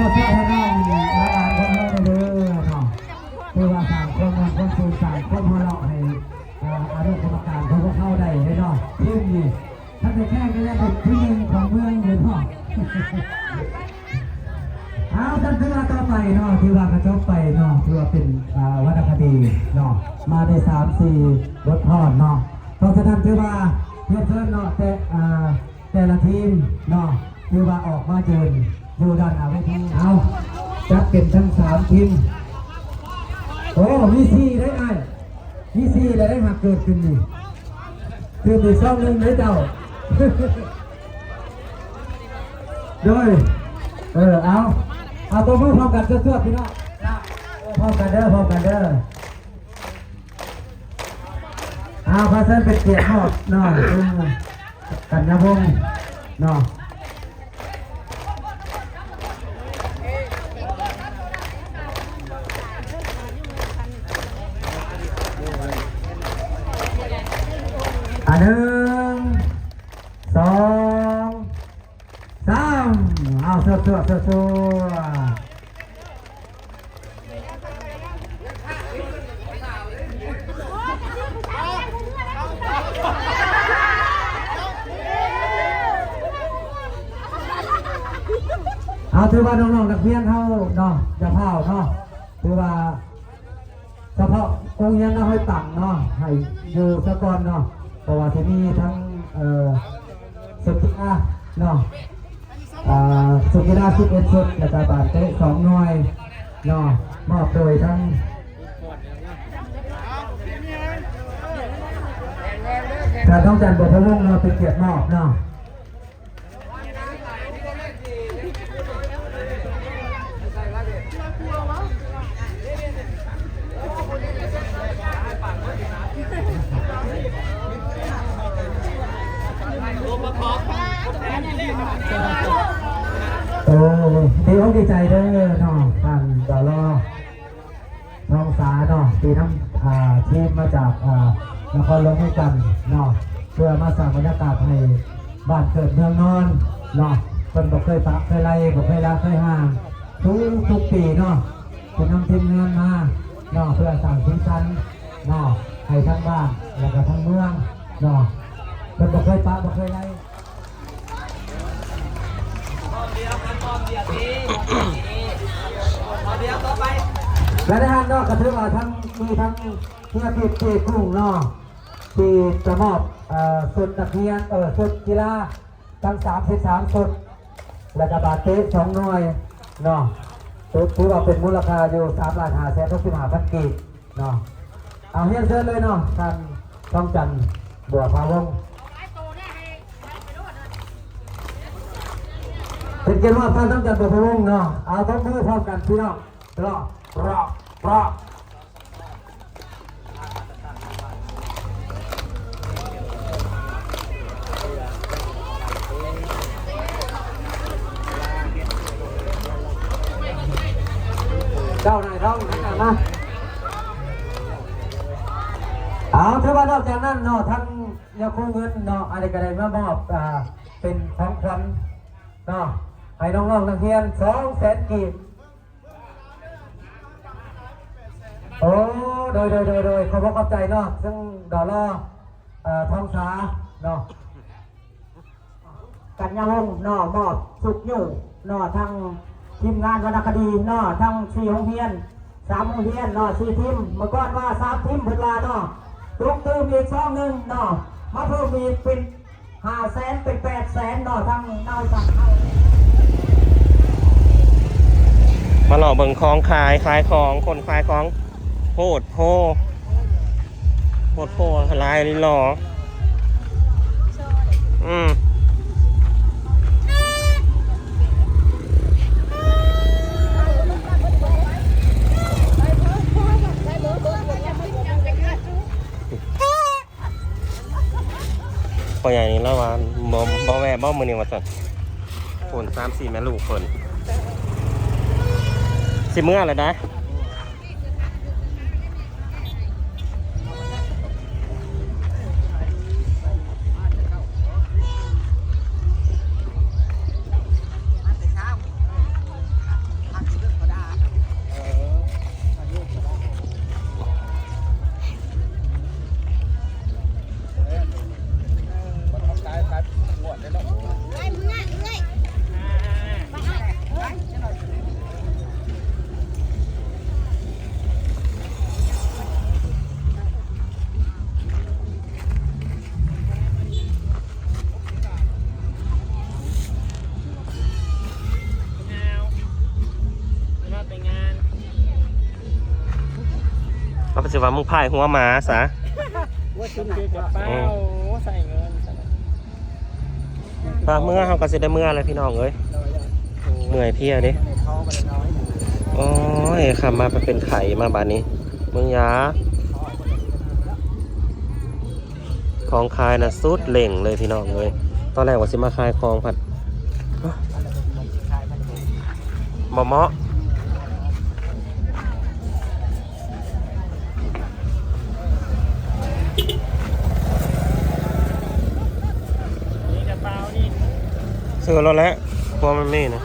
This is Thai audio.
ชื่อเชื่อให้น้องและอ่านคนเฮาเด้อเนาะคือว่าสางความมันความสูงสร้างความหัวเราะให้อาอารมณ์กรรมการของพวกเขาได้เนาะทีมนี่ถ้าจะแข่งก็จะเป็นที่หนึ่งของเมืองเลยเนาะเอาท่านถือว่าต่อไปเนาะที่ว่ากระจบไปเนาะถือว่าเป็นวรรณคดีเนาะมาได้สามสี่บทอดเนาะเพราะฉะนั้นถือว่าเพื่อนเพื่อนเนาะแต่แต่ละทีมเนาะถือว่าออกมาเจิน อยู่ด้านหน้าเวทีเอาจัดเป็นทั้งสามทีมโอ้มีสี่ได้ไงมีสี่แล้วได้หักเกิดขึ้นนี่คือมีซ่องหนึ่งเลยเจ้าโดยเออเอาเอาตัวมือพร้อมกันเสื้อพี่น้องพร้อมกันเด้อพร้อมกันเด้อเอาพระเส้นเป็นเกียรติหอดเนาะอืมกันยาพงษ์เนาะอัน เอาเสื้อเสื้อเอาถือว่าน้องๆนักเรียนเขาเนาะจะเผาเนาะถือว่าเฉพาะองค์ยังเอาให้ต่างเนาะให้อยู่สะก่อนเนาะเพราะว่าที่นี่ทั้งเอ่อสุกิอาเนาะ สุกิอาสิบเอ็ดชุดและกระบาดเตะสองหน่วยเนาะมอบโดยทั้งถ้าต้องจัดบทพระวงเราเป็นเกียรติมอบเนาะโอ้ดีอกดีใจเด้อเนาะท่านดอลลอน้องสาเนาะปีน้ำอ่าทีมมาจากอ่านครหลวงให้กันเนาะเพื่อมาสร้างบรรยากาศให้บ้านเกิดเมืองนอนเนาะคนบอกเคยปะเคยไล่บอกเคยรักเคยห่างทุกทุกปีเนาะเป็นนำทีมงานมาเนาะเพื่อสร้างสีสันเนาะให้ทั้งบ้านแล้วก็ทั้งเมืองเนาะคนบอกเคยปะบอกเคยไล่ และในห้างนอกก็ถือว่าทั้งมีทั้งเฮียปิดเจกุ้งเนาะที่จะมอบสุดนักเรียนเออสุดกีฬาทั้งสามสิบสามสุดและกระบาดเตะสองหน่วยเนาะถือถือว่าเป็นมูลค่าอยู่สามล้านห้าแสนทุกสิบห้าพันกีบเนาะเอาเฮียนเชิญเลยเนาะท่านต้องจันทร์บัวพาวง เป็นเกณฑ์ว่าท่านต้องจันทร์บัวพาวงเนาะเอาต้องมือพร้อมกันพี่น้องรอรอรอเจ้านายท้องให้กันะเอาถือว่านอกจากนั้นเนาะทั้งยาคูเงินเนาะอะไรก็ได้มามอบอ่าเป็นของขวัญเนาะ ให้น้องๆนักเรียนสองแสนกีบโอ้โดยโดยโดยโดยขอบพระคุณใจเนาะซึ่งดอลลาร์ทองสาเนาะกันยาวงหน่อมอบสุกอยู่หน่อทั้งทีมงานวรรณคดีหน่อทั้งสี่โรงเรียนสามโรงเรียนหน่อสี่ทีมเมื่อก่อนว่าสามทีมเพิ่นว่าหน่อตรุกตืมอีกสองหนึ่งหน่อมาเพิ่มอีกเป็นห้าแสนเป็นแปดแสนหน่อทั้งเน่าสักเข้า มาหล่อเบิงของขายขายของคนขายของโพดโพโพดโพลายหล่ออืมพออย่างนี้แล้วว่าบ่บ่แม่บ่มือนี่ว่าสั่นคนสามสี่แม่ลูกคน สิเมื่อเลยนะ ว่ามึงพายหัวหมาซะว่าชุนคือกระเป๋าใส่เงินพาเมื่อเขาก็สิได้เมื่อเลยพี่น้องเอ้ยเมื่อยเพลียเดิโอ้ยขับมาเป็นไข่มาบานนี้มึงยาของคายนะสุดเล่งเลยพี่น้องเลยตอนแรกว่าสิมาคายคลองผัดบ่เหมาะ อแล้วแหละพอมันมีนะ